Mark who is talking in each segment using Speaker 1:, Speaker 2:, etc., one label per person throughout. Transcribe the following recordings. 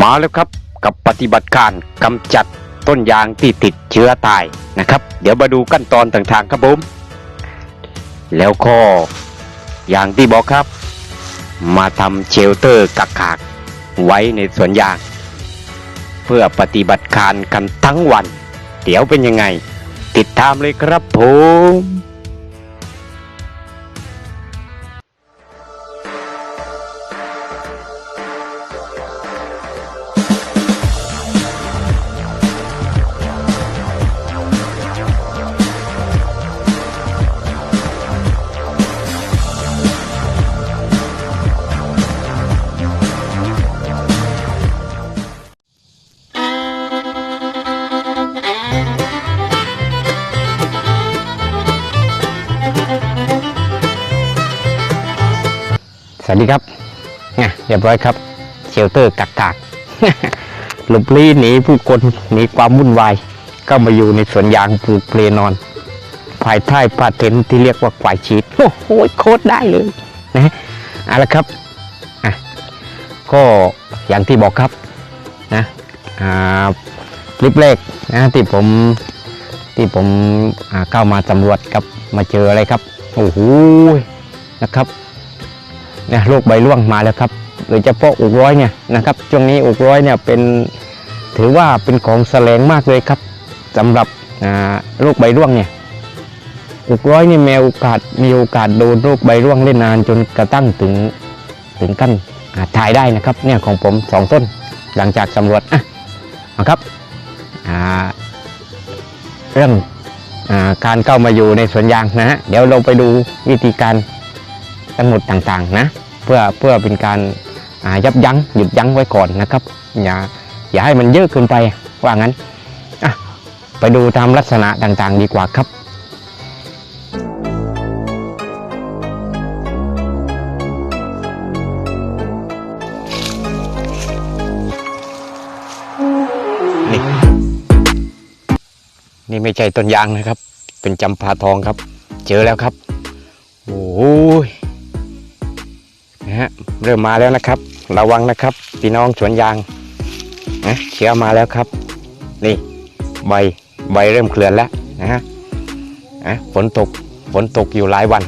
Speaker 1: มาแล้วครับกับปฏิบัติการกำจัดต้นยางที่ติดเชื้อตายนะครับ เดี๋ยวมาดูขั้นตอนต่างๆครับผมแล้วก็อย่างที่บอกครับ มาทำเชลเตอร์กักขากไว้ในสวนยาง เพื่อปฏิบัติการกันทั้งวัน เดี๋ยวเป็นยังไง ติดตามเลยครับผม วัสดีครับเนี่ยเรียบร้อยครับเชลเตอร์กักกากหลบลี้หนีผู้คนหนีความวุ่นวาย ก็มาอยู่ในสวนยางปลูกเพลนอน ภายใต้พาเทนที่เรียกว่าควายชีตโอ้โหโคตรได้เลยนะเอาละครับอะก็อย่างที่บอกครับนะอ่าคลิปแรกนะที่ผมที่ผมเข้ามาสำรวจครับมาเจออะไรครับโอ้โหนะครับ นี่ยโรคใบร่วงมาแล้วครับโดยเฉพาะอกร้อยเนี่ยนะครับช่วงนี้อกร้อยเนี่ยเป็นถือว่าเป็นของแสลงมากเลยครับสำหรับโรคใบร่วงเนี่ยอกร้อยนี่มีโอกาสมีโอกาสโดนโรคใบร่วงเล่นนานจนกระทั่งถึงถึงขั้นอ่ายได้นะครับเนี่ยของผมสองต้นหลังจากสำรวจอะเอาครับเรื่องอการเข้ามาอยู่ในสวนยางนะฮะเดี๋ยวเราไปดูวิธีการ ทั้งหมดต่างๆนะเพื่อเพื่อเป็นการยับยั้งหยุดยั้งไว้ก่อนนะครับอย่าอย่าให้มันเยอะเกินไปว่างั้นไปดูตามลักษณะต่างๆ ดีกว่าครับนี่นี่ไม่ใช่ต้นยางนะครับ เป็นจำปาทองครับ เจอแล้วครับ โอ้ย นะฮะเริ่มมาแล้วนะครับ ระวังนะครับพี่น้องสวนยางนะเชื้อมาแล้วครับ นี่ใบใบเริ่มเคลื่อนแล้วนะฮะนะฝนตกฝนตกอยู่หลายวัน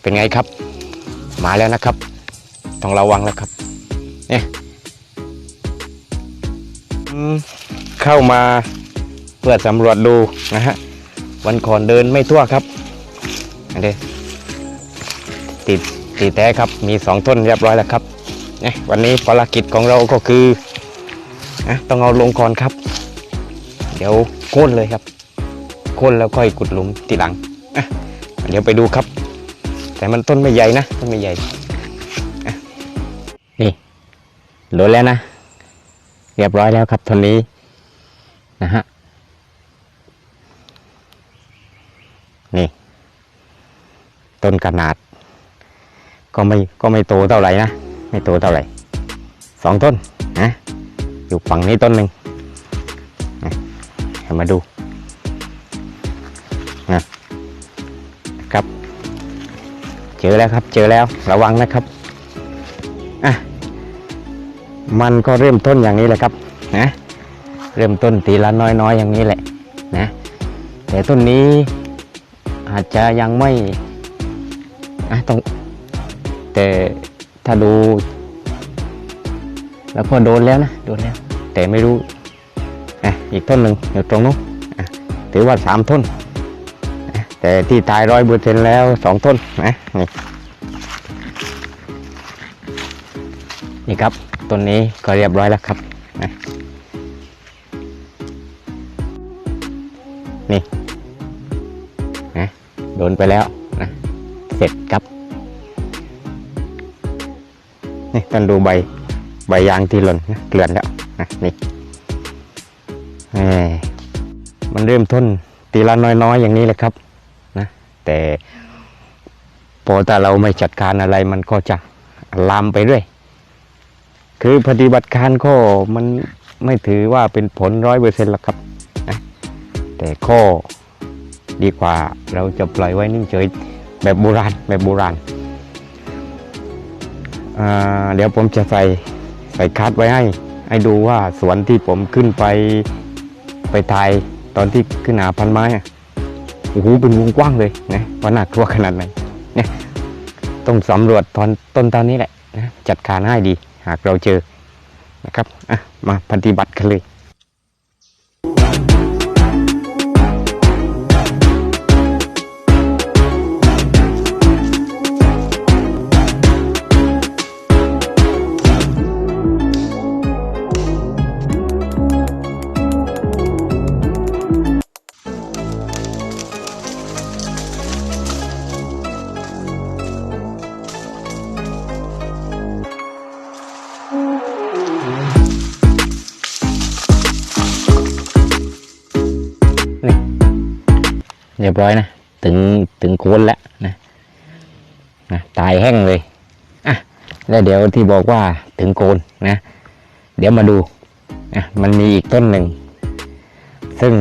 Speaker 1: เป็นไงครับ มาแล้วนะครับ ต้องระวังแล้วครับเนี่ยเข้ามาเพื่อสำรวจดูนะฮะวันก่อนเดินไม่ทั่วครับอันนี้ติด ติดแท้ครับมีสองต้นเรียบร้อยแล้วครับเนี่ยวันนี้ภารกิจของเราก็คือนะต้องเอาลงก่อนครับ เดี๋ยวโค่นเลยครับโค่นแล้วค่อยขุดหลุมทีหลังอะเดี๋ยวไปดูครับ แต่มันต้นไม่ใหญ่นะต้นไม่ใหญ่อะนี่โหลดแล้วนะ เรียบร้อยแล้วครับต้นนี้นะฮะนี่ ต้นขนาด ก็ไม่ก็ไม่โตเท่าไหร่นะ ไม่โตเท่าไหร่สองต้นนะอยู่ฝั่งนี้ต้นหนึ่งนะมาดูนะครับ เจอแล้วครับ เจอแล้วระวังนะครับอะมันก็เริ่มต้นอย่างนี้แหละครับนะเริ่มต้นทีละน้อยๆอย่างนี้แหละนะแต่ต้นนี้อาจจะยังไม่อะต้อง แต่ถ้าดู แล้วก็โดนแล้วนะโดนแล้ว แต่ไม่รู้อะอีกต้นหนึ่งอยู่ตรงนู้นถือว่าสามต้นแต่ที่ตายร้อยเปอร์เซ็นแล้วสองต้นนะนี่นี่ครับต้นนี้ก็เรียบร้อยแล้วครับนะนี่นะโดนไปแล้วนะเสร็จครับ นี่ท่านดูใบใบยางที่หล่นนะเกลื่อนแล้วนะนี่มมันเริ่มต้นตีละน้อยๆอย่างนี้แหละครับนะแต่พอถ้าเราไม่จัดการอะไรมันก็จะลามไปเรื่อยคือปฏิบัติการก็มันไม่ถือว่าเป็นผลร้อยเปอร์เซ็นต์หรอกครับนะแต่ก็ดีกว่าเราจะปล่อยไว้นิ่งเฉยแบบโบราณแบบโบราณ เดี๋ยวผมจะใส่ใส่คัดไว้ให้ ให้ดูว่าสวนที่ผมขึ้นไปไปถ่ายตอนที่ขึ้นหาพันไม้อะโอ้โหเป็นวงกว้างเลยนะว่าน่ากลัวขนาดไหนเนี่ยต้องสำรวจตอนต้นตอนนี้แหละนะจัดการให้ดี หากเราเจอนะครับอะมาปฏิบัติกันเลย รียบร้อยนะ ถึงถึงโคนแล้วนะนะตายแห้งเลยอะแล้วเดี๋ยวที่บอกว่าถึงโคนนะ เดี๋ยวมาดูนะมันมีอีกต้นหนึ่ง ซึ่ง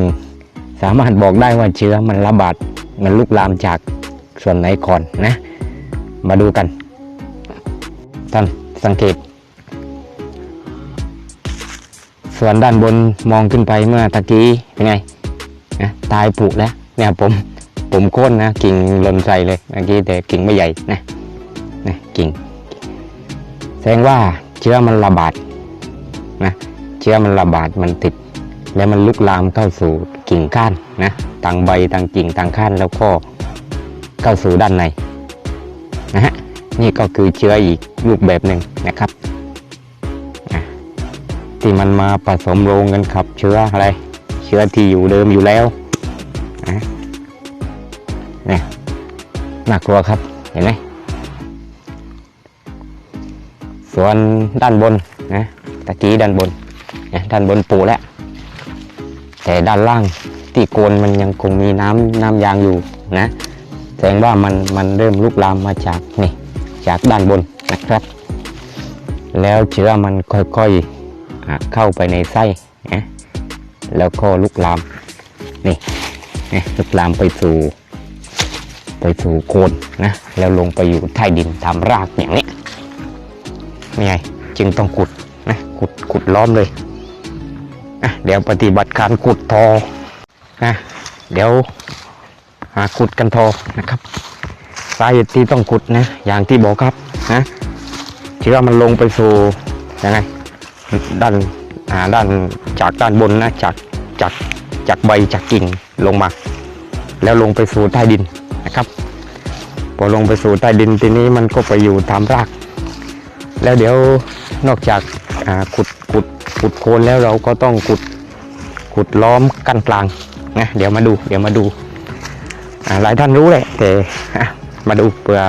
Speaker 1: สามารถบอกได้ว่าเชื้อมันระบาดมันลุกลามจากส่วนไหนก่อนนะ มาดูกันท่านสังเกต ส่วนด้านบนมองขึ้นไปเมื่อตะกี้เป็นไงนะตายผุแล้ว เนี่ยผมผมโค่นนะกิ่งหล่นใส่เลยเมื่อกี้แต่กิ่งไม่ใหญ่นะนะกิ่ง แสดงว่าเชื้อมันระบาดนะเชื้อมันระบาดมันติด แล้วมันลุกลามเข้าสู่กิ่งก้านนะต่างใบต่างกิ่งต่างก้านแล้วก็เข้าสู่ด้านในนะฮะนี่ก็คือเชื้ออีกรูปแบบหนึ่งนะครับอะที่มันมาผสมโรงกันครับ เชื้ออะไร เชื้อที่อยู่เดิมอยู่แล้ว นะเนี่ยน่ากลัวครับเห็นไหมส่วนด้านบนนะตะกี้ด้านบนนะด้านบนปูแล้วแต่ด้านล่างที่โกนมันยังคงมีน้ำน้ำยางอยู่นะแสดงว่ามันมันเริ่มลุกลามมาจากนี่จากด้านบนนะครับ แล้วเชื้อมันค่อยๆเข้าไปในไส้นะแล้วก็ลุกลามนี่ นี่ลุกลามไปสู่ ไปสู่โคนนะ แล้วลงไปอยู่ใต้ดินตามรากอย่างนี้นี่ไงจึงต้องขุดนะขุดขุดล้อมเลยอะเดี๋ยวปฏิบัติการขุดทอนะเดี๋ยวหาขุดกันทอนะครับสาเหตุที่ต้องขุดนะ อย่างที่บอกครับนะเชื้อมันลงไปสู่ยังไงด้านอ่าด้านจากด้านบนนะจากจากจากใบจากกิ่ง ลงมา แล้วลงไปสู่ใต้ดินนะครับ พอลงไปสู่ใต้ดินทีนี้มันก็ไปอยู่ตามราก แล้วเดี๋ยวนอกจากาขุดขุดขุดโคนแล้วเราก็ต้องขุดขุดล้อมกั้นกลางนะเดี๋ยวมาดูเดี๋ยวมาดูาหลายท่านรู้แหละแต่มาดูเพื่อ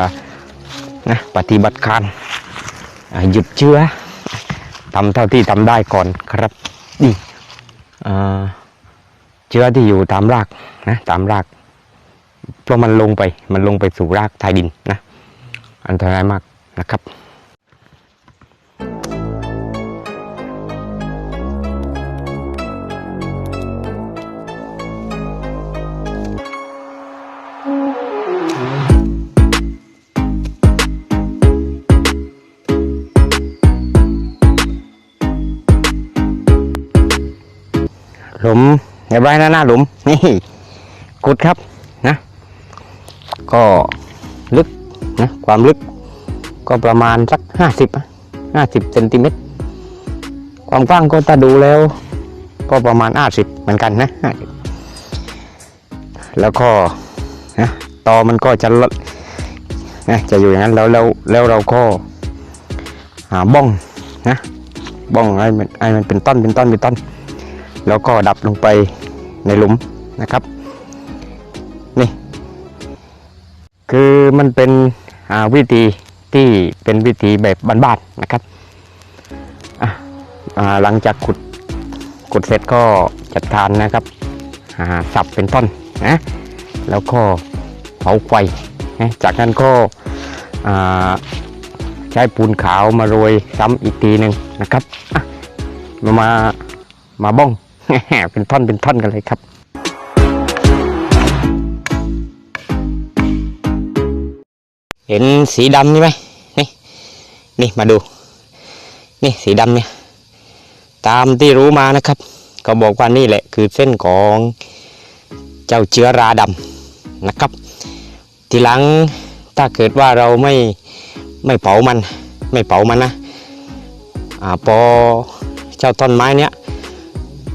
Speaker 1: นะปฏิบัติการาหยุดเชื้อทำเท่าที่ทำได้ก่อนครับนี่อ่า เชื้อที่อยู่ตามรากนะตามราก เพราะมันลงไปมันลงไปสู่รากใต้ดินนะอันตรายมากนะครับลุม เรียบร้อยนะหน้าหลุมนี่กุดครับนะ ก็ลึกนะความลึก ก็ประมาณสักห้าสิบห้าสิบเซนติเมตรความกว้างก็ถ้าดูแล้ว ก็ประมาณห้าสิบเหมือนกันนะ50แล้วก็นะตอมันก็จะลดนะจะอยู่อย่างนั้นแล้วแล้วแล้วเราก็หาบ้องนะบ้องให้มันให้มันเป็นต้นเป็นต้นเป็นต้น แล้วก็ดับลงไป ในหลุมนะครับ นี่ คือมันเป็นวิธีที่เป็นวิธีแบบบ้านๆนะครับหลังจากขุดขุดเสร็จก็จัดการนะครับสับเป็นต้นนะแล้วก็เผาไฟนะจากนั้นก็ใช้ปูนขาวมาโรยซ้ำอีกทีหนึ่งนะครับมามามาบ้อง เป็นท่อนเป็นท่อนกันเลยครับ เห็นสีดำนี่ไหมนี่นี่มาดู นี่สีดำเนี่ย ตามที่รู้มานะครับ ก็บอกว่านี่แหละคือเส้นของเจ้าเชื้อราดำนะครับ ทีหลังถ้าเกิดว่าเราไม่ไม่เผามัน ไม่เผามันนะอาพอเจ้าต้นไม้เนี้ย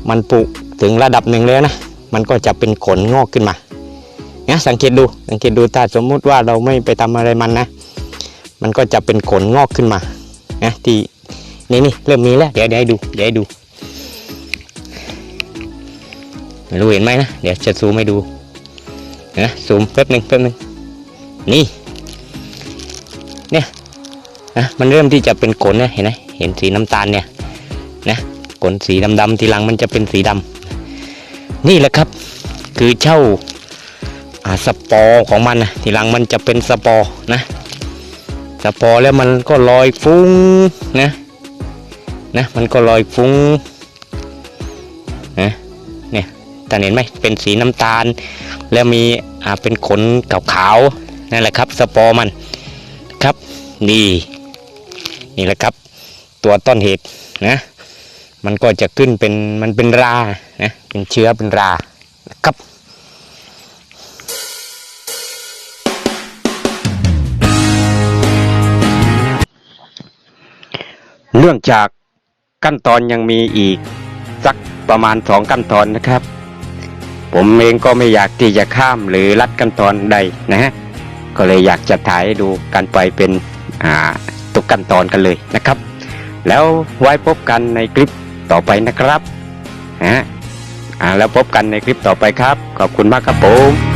Speaker 1: มันปลูกถึงระดับหนึ่งแล้วนะ มันก็จะเป็นขนงอกขึ้นมาเนี่ยสังเกตดูสังเกตดูถ้าสมมุติว่าเราไม่ไปทำอะไรมันนะ มันก็จะเป็นขนงอกขึ้นมานะที่นี่นี่เริ่มมีแล้วเดี๋ยวเดี๋ยวให้ดูเดี๋ยวให้ดูไม่รู้เห็นไหมนะเดี๋ยวจะซูมให้ดูนะซูมแป๊บหนึ่งแป๊บหนึ่งนี่เนี่ยนะมันเริ่มที่จะเป็นขนนะเห็นไหมเห็นสีน้ำตาลเนี่ย ขนสีดำๆทีหลังมันจะเป็นสีดำนี่แหละครับ คือเช่าสปอร์ของมันนะทีหลังมันจะเป็นสปอร์นะสปอร์แล้วมันก็ลอยฟุ้งนะนะมันก็ลอยฟุ้งนะเนี่ยแต่เห็นไหมเป็นสีน้ำตาล แล้วมีอ่าเป็นขนขาวๆนั่นแหละครับ สปอร์มันครับนี่นี่แหละครับ ตัวต้นเหตุนะ มันก็จะขึ้นเป็นมันเป็นรานะเป็นเชื้อเป็นรานะครับเนื่องจากขั้นตอนยังมีอีกสักประมาณสองขั้นตอนนะครับ ผมเองก็ไม่อยากที่จะข้ามหรือลัดขั้นตอนใดนะฮะก็เลยอยากจะถ่ายดูการไปเป็นตุกขั้นตอนกันเลยนะครับ แล้วไว้พบกันในคลิป ต่อไปนะครับฮะอ่าแล้วพบกันในคลิปต่อไปครับ ขอบคุณมากครับผม